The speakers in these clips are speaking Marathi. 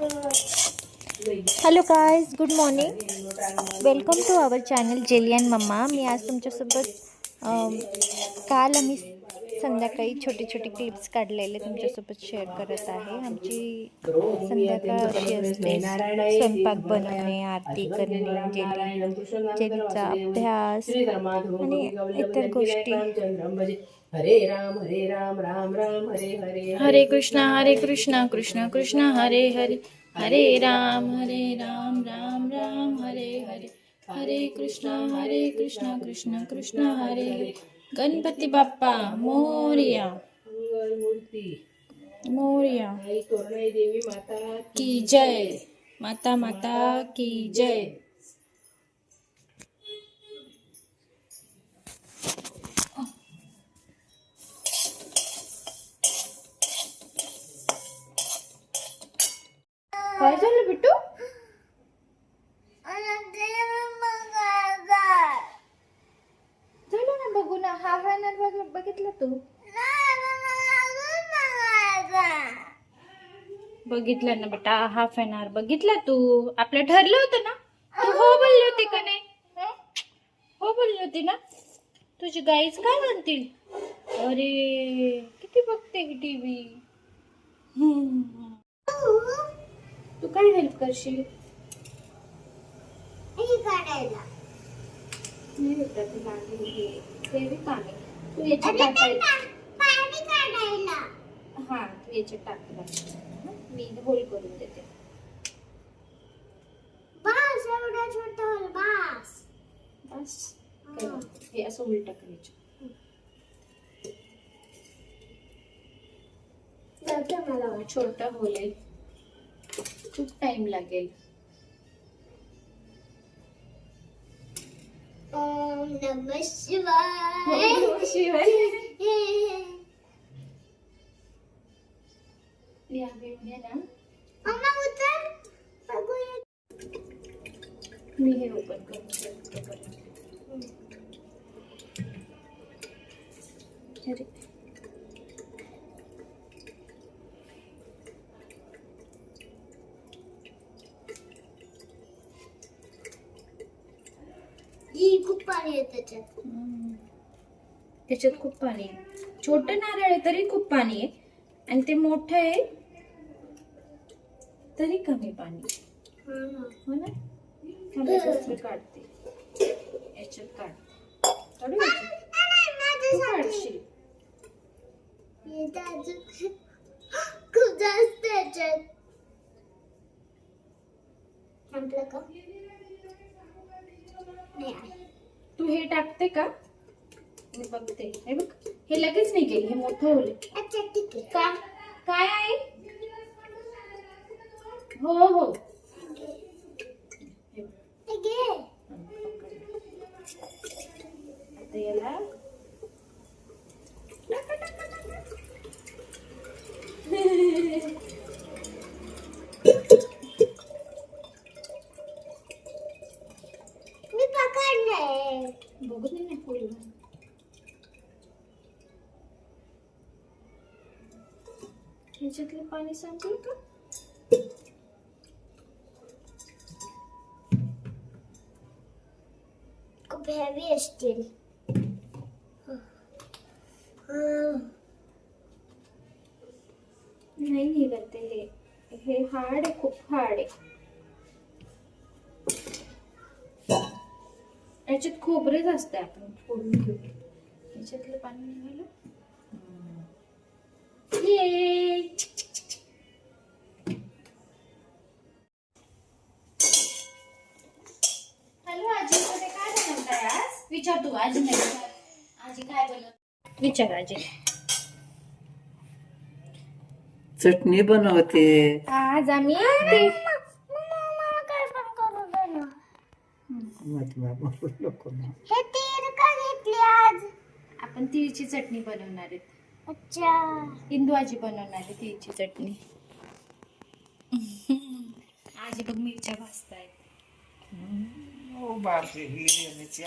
Hello guys good morning welcome to our channel जेलियन मम्मा मी आज तुमच्यासोबत काल आम्ही संध्याकाळी छोटे छोटे क्लिप्स काढलेले तुमच्यासोबत शेअर करत आहे. आमची संध्याकाळ अशी असते स्वयंपाक बनवणे आरती करणे जेली जेलीचा अभ्यास आणि इतर गोष्टी. हरे राम हरे राम राम राम हरे हरे हरे कृष्णा हरे कृष्णा कृष्ण कृष्ण हरे हरे हरे राम हरे राम राम राम हरे हरे हरे कृष्णा हरे कृष्णा कृष्ण कृष्ण हरे हरे। गणपती बाप्पा मोरया। मूर्ती मोरया। देवी माता की जय। माता माता की जय। बघितलं ना बेटा हाफ एन आवर बघितला तू? आपलं ठरलं होतं ना? तू हो बोलली होती का नाही? हं? हो बोलली होती ना? तुझी गाईच काय म्हणतील? अरे किती बघते टीव्ही तू काय हेल्प करशील? ते हे. याच्यात टाकायला हा तू याच्यात टाकला हं? मी होल करून देते. बस काय नाही. हे असं उलट करायचं छोटा होल आहे खूप टाइम लागेल. या ना मी हे ओपन. अरे. खूप पाणी आहे त्याच्यात. हम्म. त्याच्यात खूप पाणी आहे. छोटं नारळ आहे तरी खूप पाणी आहे. आणि ते मोठं आहे. तरी कमी पाणी. आहे. हो ना? काढते. याच्यात काढ काढू तू काढशील. खूप जास्त याच्यात. संपलं का? तू हे टाकते का? मी बघते. हे बघ. हे लगेच नाही गेले हे मोठं होले अच्छा ठीक आहे. का? काय आहे? हो हो हे बघ. हे घे आता याला मी पकडलंय बघू दे ना फुल ह्याच्यातलं पाणी संपलं का खूप असतील नाही निघत हे हे हार्ड आहे खूप हार्ड आहे याच्यात खोबरेच असते आपण फोडून घेऊ याच्यातलं पाणी निघालं? विचार तू आजी नाही विचार. आजी काय बनवत? विचार आजी. चटणी बनवते. आज आम्ही ते. हे का घेतली आज? आपण तिळची चटणी बनवणार आहेत. अच्छा. इंदू आजी बनवणार आहे तिळची चटणी. आजी बघ मिरच्या भाजतायत. ओ बापरे हिरव्या मिरच्या.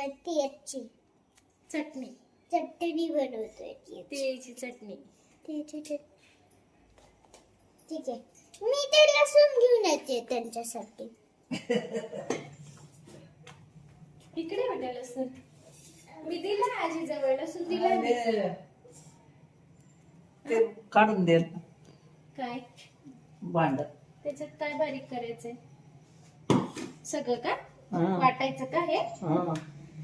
बनवतोय तिळची चटणी. चटणी बनवतोय तिळची चटणी. तिळची ठीक आहे. मी ते लसूण घेऊन येते त्यांच्यासाठी. इकडे बेटा लसूण. मी दिला आजी जवळ लसूण दिला ते काढून दे. काय? भांड. त्याच्यात काय बारीक करायचंय? सगळं का. वाटायचं का हे? हं.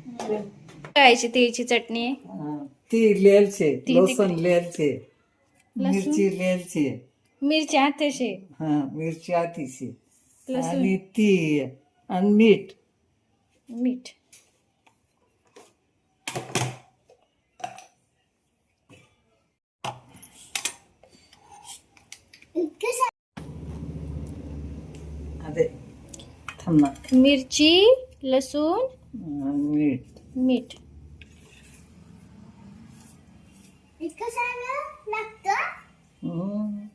करायची तिळची चटणी. ती लिहायचे ती- लसण लिहायचे मिरची लिहायची. मिरची आताशे हा मिरची आतीशी लसूण. आणि ती आणि मीठ. मीठ. अरे थांब ना. मिरची लसूण मीठ. मीठ. इतकं सारं लागतं? हं.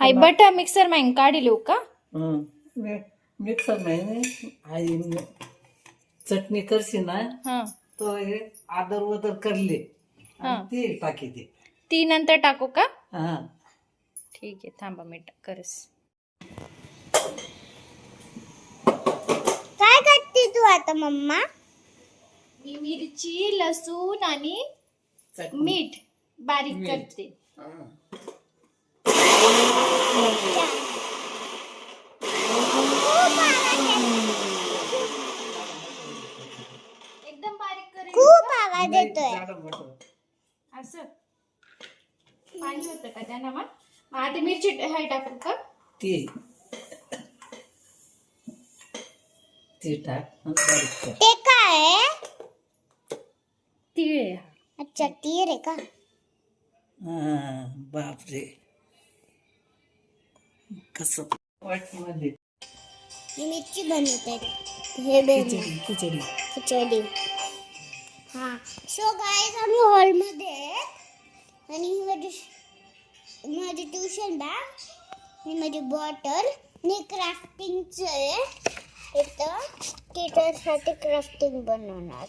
हाय बटा मिक्सर मॅंग काढी लिहू का? हं. मी- मिक्सर नाही आई मी- चटणी करशी ना हा. तो हे आदर वदर करले. हा. आणि ते टाकी ते ती नंतर टाकू का? हा. ठीक आहे थांबा मी करस काय करते तू आता मम्मा मिरची लसूण आणि. मीठ बारीक. करते. एकदम बारीक करेल खूप आवाज येतोय. असं पाणी होतं का मग मग आता मिरची हाय टाकू का ती ती टाक आणि बारीक कर ते काय आहे? तीळ आहे हा. अच्छा तीर आहे का? हा, बापरे कस वाट मध्ये ही मिरची बनवते हे। बेल खिचडी खिचडी। खिचडी। हा। सो गाईज आम्ही हॉलमध्ये आहेत. आणि ही माझी माझी ट्युशन बॅग ही माझी बॉटल आणि क्राफ्टिंगचं आहे इथं क्राफ्टिंग बनवणार.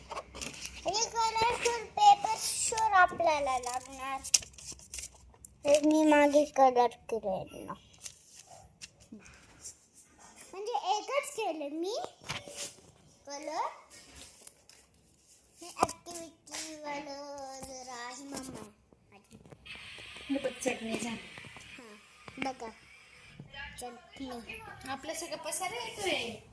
आणि कलरफुल पेपर शोर आपल्याला लागणार. हे मी मागे कलर केले ना. म्हणजे एकच केलं मी. कलर ऍक्टिव्हिटी वालं मम्मा माझी हे बघ चटणी झाली. हां बघा. चटणी. आपलं सगळं पसारा येतोय.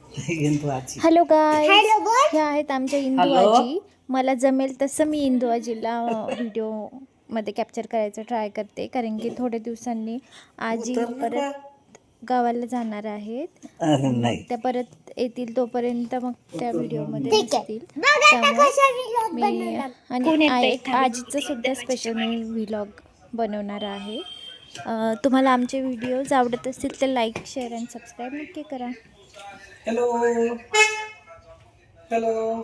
इंदवाची हॅलो गाय ह्या आहेत आमच्या इंदू. आजी. मला जमेल तसं मी इंदू आजीला व्हिडिओमध्ये कॅप्चर करायचं ट्राय करते. कारण की थोड्या दिवसांनी आजी उतरलं परत गावाला जाणार आहेत. अरे नाही. त्या परत येतील तोपर्यंत मग त्या व्हिडिओमध्ये ठीक आहे. दिसतील बघ आता त्यामुळे कसा vlog मी बनवला. आणि आई- आजीचं सुद्धा स्पेशल मी व्लॉग बनवणार आहे. तुम्हाला आमचे व्हिडिओज आवडत असतील तर लाईक शेअर अँड सबस्क्राईब नक्की करा. Hello hello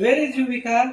where is you Vikas